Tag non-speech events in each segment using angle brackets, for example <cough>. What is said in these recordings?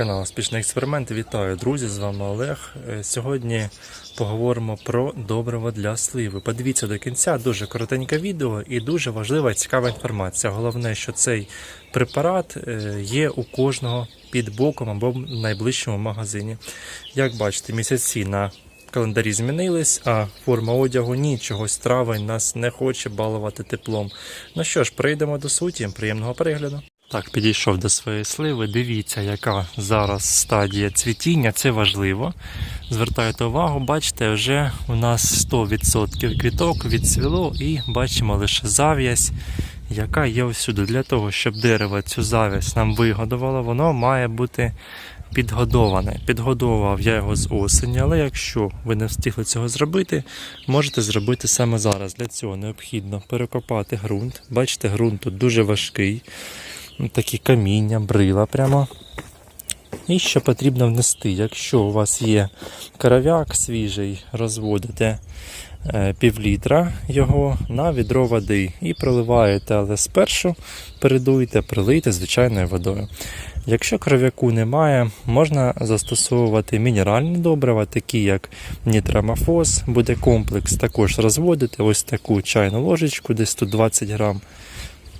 Канал Успішний експеримент. Вітаю, друзі! З вами Олег. Е, Сьогодні поговоримо про добриво для сливи. Подивіться до кінця, дуже коротеньке відео і дуже важлива і цікава інформація. Головне, що цей препарат е, є у кожного під боком або в найближчому магазині. Як бачите, місяці на календарі змінились, а форма одягу ні, чогось травень нас не хоче балувати теплом. Ну що ж, прийдемо до суті. Приємного перегляду. Так, підійшов до своєї сливи. Дивіться, яка зараз стадія цвітіння, це важливо. Звертайте увагу, бачите, вже у нас 100% квіток відцвіло і бачимо лише зав'язь, яка є всюди. Для того, щоб дерево цю зав'язь нам вигодувало, воно має бути підгодоване. Підгодовував я його з осені, але якщо ви не встигли цього зробити, можете зробити саме зараз. Для цього необхідно перекопати ґрунт. Бачите, ґрунт тут дуже важкий такі каміння, брила прямо. І що потрібно внести, якщо у вас є коров'як свіжий, розводите е, півлітра його на відро води і проливаєте, але спершу передуйте, прилийте звичайною водою. Якщо кров'яку немає, можна застосовувати мінеральні добрива, такі як нітрамофос, буде комплекс також розводити ось таку чайну ложечку, десь тут 20 грам,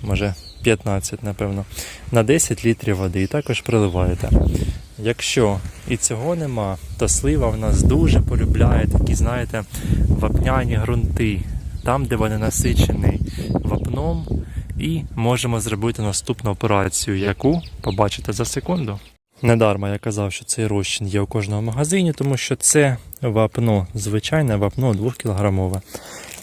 може 15, напевно, на 10 літрів води і також приливаєте. Якщо і цього нема, то слива в нас дуже полюбляє такі, знаєте, вапняні ґрунти, там, де вони насичені вапном, і можемо зробити наступну операцію, яку побачите за секунду. Недарма я казав, що цей розчин є у кожному магазині, тому що це вапно, звичайне вапно 2 кілограмове.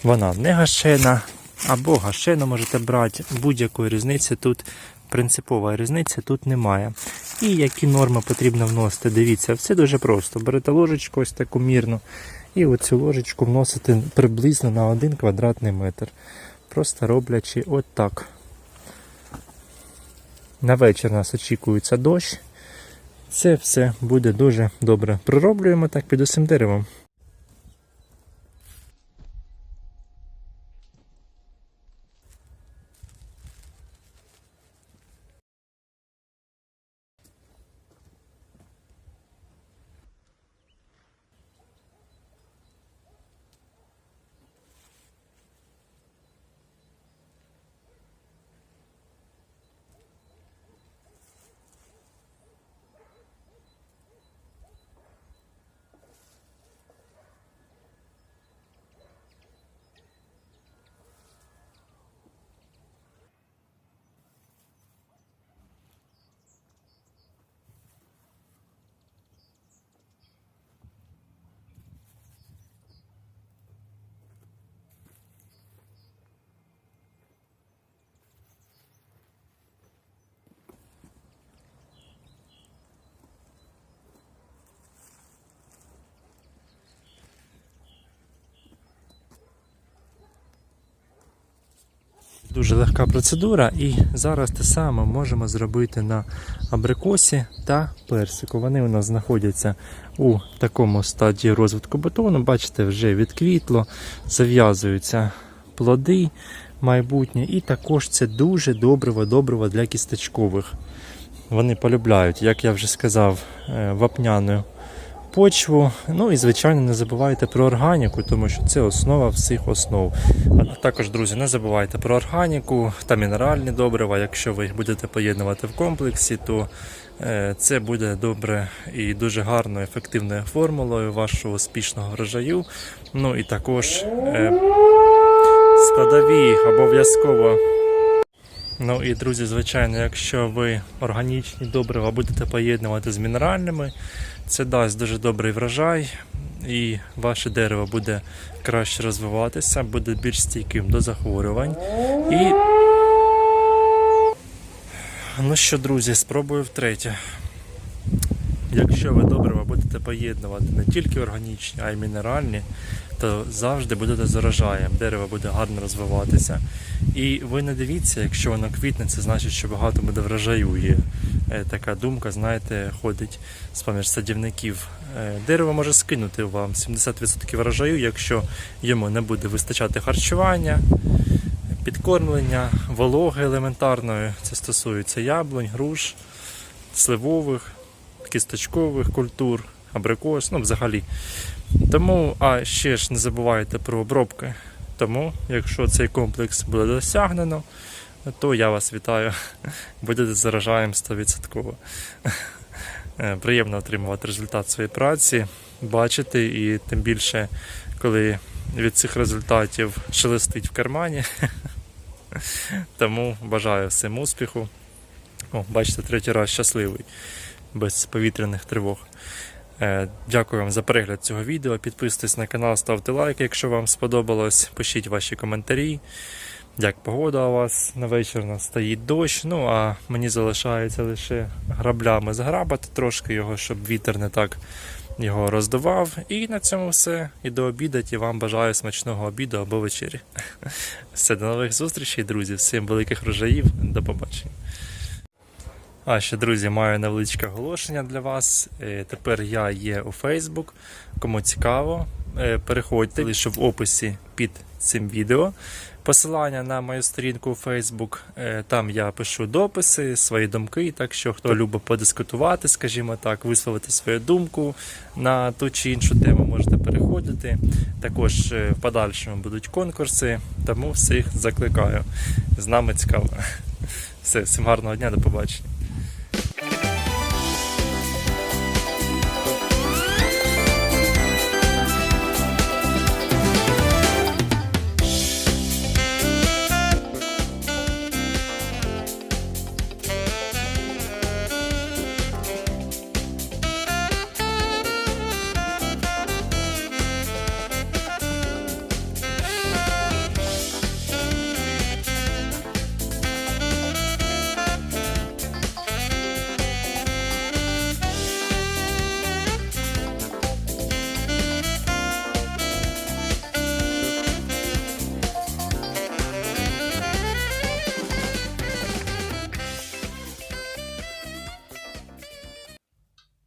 Вона не гашена, або гашену можете брати. Будь-якої різниці тут принципова різниця тут немає. І які норми потрібно вносити, дивіться, все дуже просто. Берете ложечку ось таку мірну, і оцю ложечку вносите приблизно на 1 квадратний метр. Просто роблячи от так. На вечір нас очікується дощ. Це все буде дуже добре. Пророблюємо так під усім деревом. Дуже легка процедура, і зараз те саме можемо зробити на абрикосі та персику. Вони у нас знаходяться у такому стадії розвитку бетону. Бачите, вже відквітло, зав'язуються плоди майбутнє, і також це дуже добриво добриво для кісточкових. Вони полюбляють, як я вже сказав, е, вапняну почву. Ну і, звичайно, не забувайте про органіку, тому що це основа всіх основ. А також, друзі, не забувайте про органіку та мінеральні добрива. Якщо ви їх будете поєднувати в комплексі, то е, це буде добре і дуже гарною, ефективною формулою вашого успішного врожаю. Ну і також е, складові обов'язково. Ну і друзі, звичайно, якщо ви органічні добрива будете поєднувати з мінеральними, це дасть дуже добрий врожай, і ваше дерево буде краще розвиватися, буде більш стійким до захворювань. І ну що, друзі, спробую втретє. Якщо ви добрива будете поєднувати не тільки органічні, а й мінеральні, то завжди будете з урожаєм. Дерево буде гарно розвиватися. І ви не дивіться, якщо воно квітне, це значить, що багато буде врожаю. Є така думка, знаєте, ходить з поміж садівників. Е, Дерево може скинути вам 70% врожаю, якщо йому не буде вистачати харчування, підкормлення, вологи елементарної. Це стосується яблунь, груш, сливових кісточкових культур, абрикос, ну взагалі. Тому, а ще ж не забувайте про обробки. Тому, якщо цей комплекс буде досягнено, то я вас вітаю. Будете заражаєм 100%. Е, Приємно отримувати результат своєї праці, бачити, і тим більше, коли від цих результатів шелестить в кармані. Тому бажаю всім успіху. О, бачите, третій раз щасливий, без повітряних тривог. Е, Дякую вам за перегляд цього відео. Підписуйтесь на канал, ставте лайк, якщо вам сподобалось. Пишіть ваші коментарі. Як погода у вас на вечір стоїть дощ. Ну а мені залишається лише граблями зграбати трошки його, щоб вітер не так його роздував. І на цьому все. І до обідати. Вам бажаю смачного обіду або вечері. <laughs> Все, до нових зустрічей, друзі. Всім великих врожаїв. До побачення. А ще, друзі, маю невеличке оголошення для вас. Е, Тепер я є у Facebook. Кому цікаво, переходьте лише в описі під цим відео. Посилання на мою сторінку у Facebook. Е, Там я пишу дописи, свої думки. Так що хто любить подискутувати, скажімо так, висловити свою думку на ту чи іншу тему, можете переходити. Також е, в подальшому будуть конкурси, тому всіх закликаю. З нами цікаво. <laughs> Все, всім гарного дня, до побачення.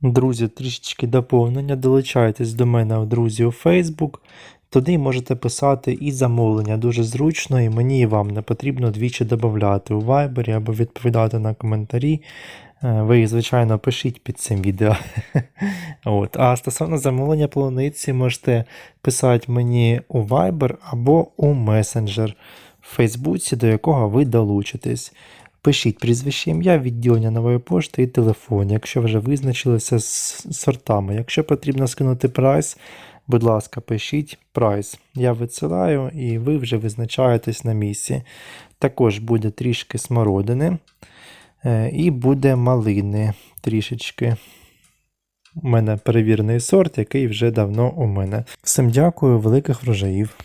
Друзі, трішечки доповнення. Долучайтесь до мене друзі у Facebook. Туди можете писати і замовлення дуже зручно, і мені і вам не потрібно двічі додати у Viber або відповідати на коментарі. Е, Ви їх, звичайно, пишіть під цим відео. <laughs> От. А стосовно замовлення полуниці, можете писати мені у Viber або у Messenger в Фейсбуці, до якого ви долучитесь. Пишіть прізвище ім'я, відділення нової пошти і телефон, якщо вже визначилися з сортами. Якщо потрібно скинути прайс, будь ласка, пишіть прайс. Я висилаю і ви вже визначаєтесь на місці. Також буде трішки смородини е, і буде малини трішечки. У мене перевірений сорт, який вже давно у мене. Всім дякую, великих врожаїв.